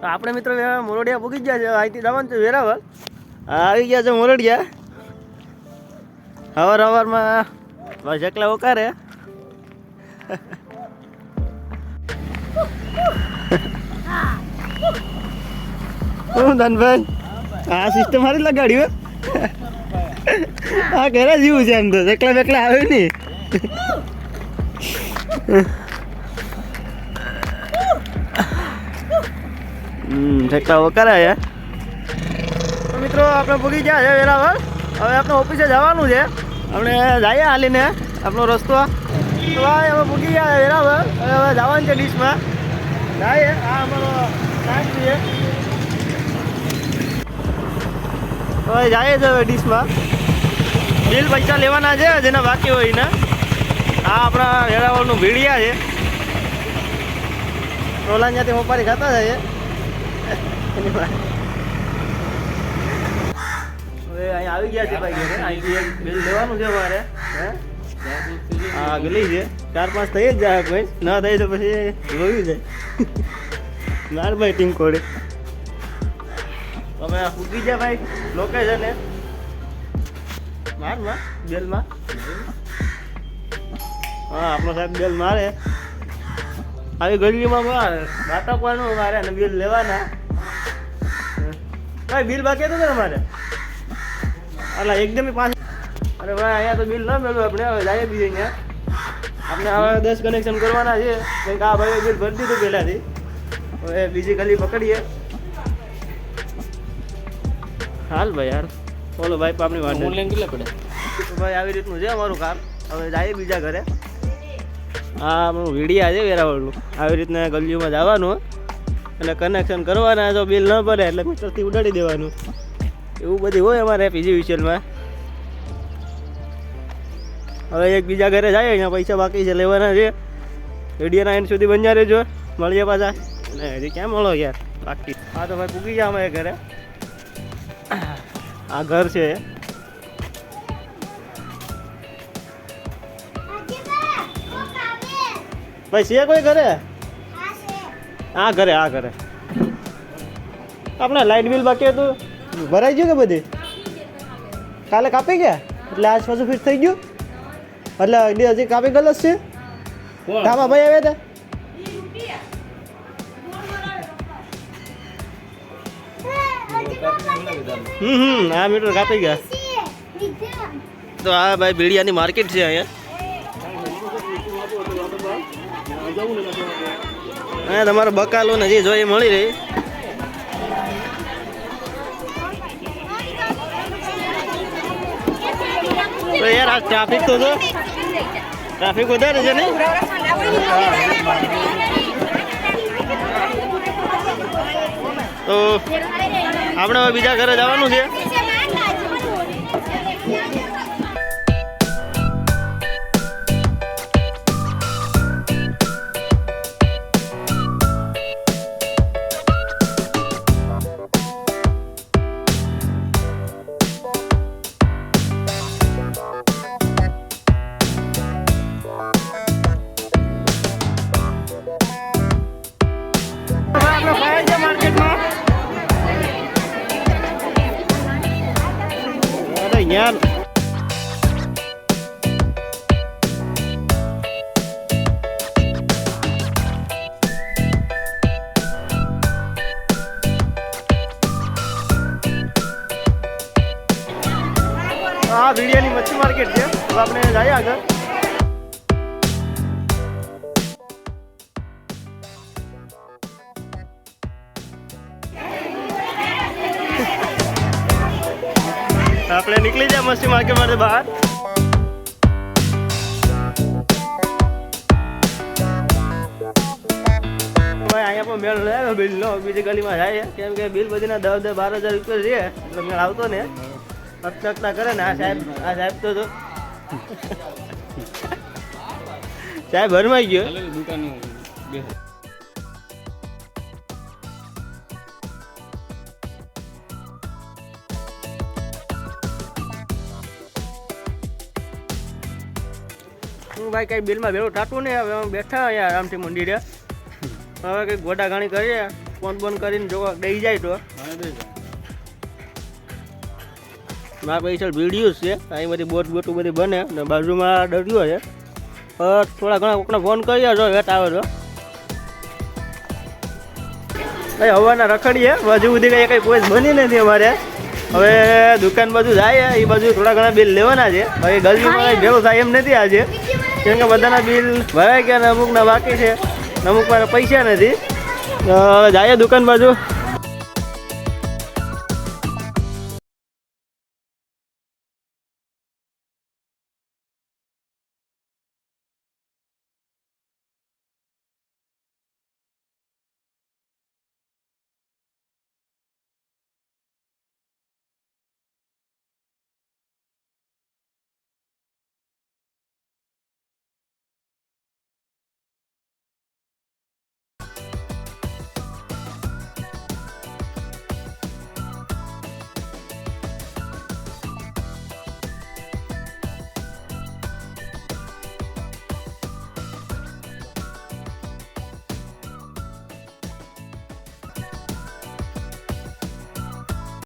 તો આપણે મિત્રો હવે મોરડિયા પૂકી ગયા છે. અહીંથી જવાનું છે વેરાવળ. હા, આવી ગયા છે મોરડિયા. હવાર હવારમાં બસ એકલા ઓકારે હું ધનભાઈ? આ સિસ્ટમ હારી લગાડ્યું હે? હા ઘરે જીવું છે એમ તો. એકલા બેકલા આવ્યું નહીં. ઠેકડા વકરાય તો મિત્રો, આપણે પૂગી ગયા છે વેરાવળ. હવે આપણે ઓફિસે જવાનું છે. આપણે જઈએ હાલીને, આપણો રસ્તો. તો ભાઈ, હવે પૂગી ગયા છે વેરાવળ. હવે હવે જવાનું છે ડીશમાં. જઈએ. આ અમારો ટાઈમ છે. હવે જઈએ છે હવે ડીશમાં. બિલ પૈસા લેવાના છે, જેના બાકી હોય ને આ આપણા વેરાવળનું ભીડિયા છે. રોલા ત્યાંથી મોપારી ખાતા જાય. અહીં આવી ગયા છે ભાઈ અહીંથી બિલ લેવાનું છે મારે હે? ગલી છે ચાર પાંચ થઈ જ જાય ભાઈ ના થાય તો પછી રોયું જાય. માર ભાઈ ટીમ કોડે. તમે ફૂકી જાય ભાઈ લોકેશન એ. મારમાં બેલમાં હા, આપણો સાહેબ બેલ મારે. આવી ગલીમાં મારે બાટકવાનું મારે અને બિલ લેવાના. ભાઈ બિલ બાકી હતું ને મારે એટલે એકદમ પાંચ અરે ભાઈ અહીંયા તો બિલ ન મેળવું આપણે હવે જાય બીજે અહીંયા. આપણે હવે દસ કનેક્શન કરવાના છે. કંઈક આ ભાઈ બિલ ભરી દીધું પહેલાંથી. હવે બીજી ગલી પકડીએ. હાલ ભાઈ યાર. બોલો ભાઈ આપણી વાત ઓનલાઈન કેટલા પડે? ભાઈ આવી રીતનું છે અમારું કામ. હવે જઈએ બીજા ઘરે. હા હું વીડિયા છે વેરાવળનું. આવી રીતના ગલીઓમાં જવાનું અને કનેક્શન કરવાના જો બિલ ન ભરે એટલે મીટરથી ઉડાડી દેવાનું. એવું બધું હોય અમારે પીજી વિશેલમાં હવે એક બીજા ઘરે જાય, અહીંયા પૈસા બાકી છે, લેવાના છે. વિડીયોના એન્ડ સુધી બન્યા રહેજો. મળીએ પાછા. ને હજી ક્યાં મળો યાર? બાકી. હા, તો ભાઈ પૂકી જાય અમે ઘરે. આ ઘર છે. ભાઈ છે કોઈ ઘરે? આ ઘરે આ ઘરે. આપણે લાઇટ બિલ બાકી હતું. ભરાઈ ગયું કે બધી? કાલે કાપી ગયા? એટલે આજ પાછું ફિટ થઈ ગયું? એટલે હજી હજી કાપી ગયેલો જ છે? ધામા ભાઈ આવ્યા હતા? હમ હમ આ મીટર કાપી ગયા. તો આ ભાઈ ભીડિયાની માર્કેટ છે અહીંયા. અહીંયા તમારે બકાલો ને જે જોઈએ મળી રહી. તો યાર, આ ટ્રાફિક તો જો. ટ્રાફિક વધારે છે ને? તો આપણે બીજા ઘરે જવાનું છે. યાર આ વિડીયોની મચ્છી માર્કેટ છે. હવે આપણે જઈએ આગળ. નીકળી જાય મસ્તી માર્કેટ માટે બહાર. અહીંયા પણ મેળ લે બિલનો બીજી ગલીમાં જાય કેમ બિલ બધીના દસ દસ બાર હજાર રૂપિયા છે. એટલે આવતો ને. અટકતા કરે ને. આ સાહેબ આ સાહેબ તો સાહેબ ભરમાઈ ગયો? હું ભાઈ કઈ બિલમાં ભેળું ટાટું નહીં હવે અમે બેઠા અહીંયા આરામથી મંદિરે. હવે કંઈક ગોડા ઘાણી કરીએ ફોન ફોન કરીને જો દઈ જાય તો. મારા પૈસા વીડિયો છે અહીં બધી બોટ બોટું બધી બને ને બાજુમાં ડર્યો છે. થોડા ઘણા કોકને ફોન કરીએ જો વેટ આવે તો. ભાઈ હવાના રખડીએ બાજુ સુધી કંઈ કંઈ કોઈ બની નથી અમારે. હવે દુકાન બાજુ જાય એ બાજુ થોડા ઘણા બિલ લેવાના છે. હવે ગલ્લીમાં ભેળો થાય એમ નથી આજે. કેમ કે બધાના બિલ ભરાઈ ગયા ને અમુકના બાકી છે અમુક મારા પૈસા નથી. જાય દુકાન બાજુ.